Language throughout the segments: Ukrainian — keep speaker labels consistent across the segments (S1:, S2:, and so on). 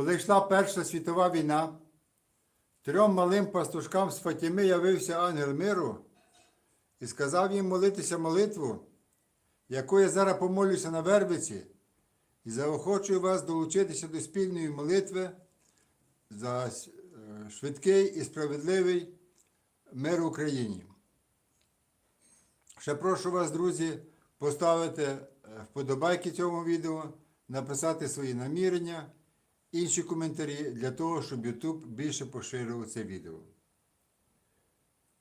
S1: Коли йшла Перша світова війна, трьом малим пастушкам з Фатіми явився ангел миру і сказав їм молитися молитву, яку я зараз помолюся на Вербиці, і заохочую вас долучитися до спільної молитви за е, швидкий і справедливий мир Україні. Ще прошу вас, друзі, поставити е, вподобайки цьому відео, написати свої намірення, інші коментарі для того, щоб YouTube більше поширював це відео.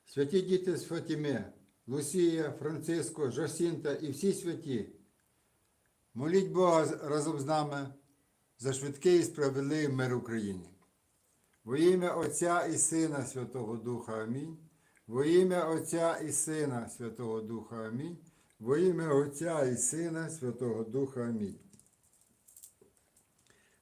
S1: Святі діти з Фатіми, Лусія, Франциско, Жосінта і всі святі, моліть Бога разом з нами за швидкий і справедливий мир Україні. Во ім'я Отця і Сина Святого Духа Амінь. Во ім'я Отця і Сина Святого Духа Амінь. Во ім'я Отця і Сина Святого Духа Амінь.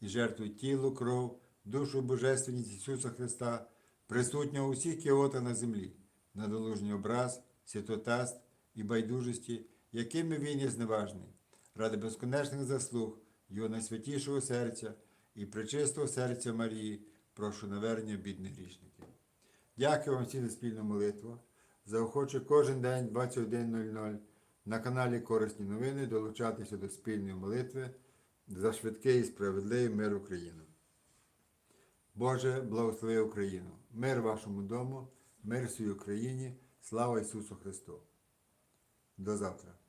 S1: і жертвую тіло, кров, душу Божественність Ісуса Христа, присутнього у всіх кіотах на землі, на долужній образ, святотаст і байдужості, якими він є зневажний, ради безконечних заслуг Його найсвятішого серця і пречистого серця Марії, прошу навернення бідних грішників. Дякую вам всім за спільну молитву. Заохочу кожен день 21.00 на каналі Корисні новини долучатися до спільної молитви за швидкий і справедливий мир Україну. Боже, благослови Україну! Мир вашому дому, мир всій Україні, слава Ісусу Христу! До завтра!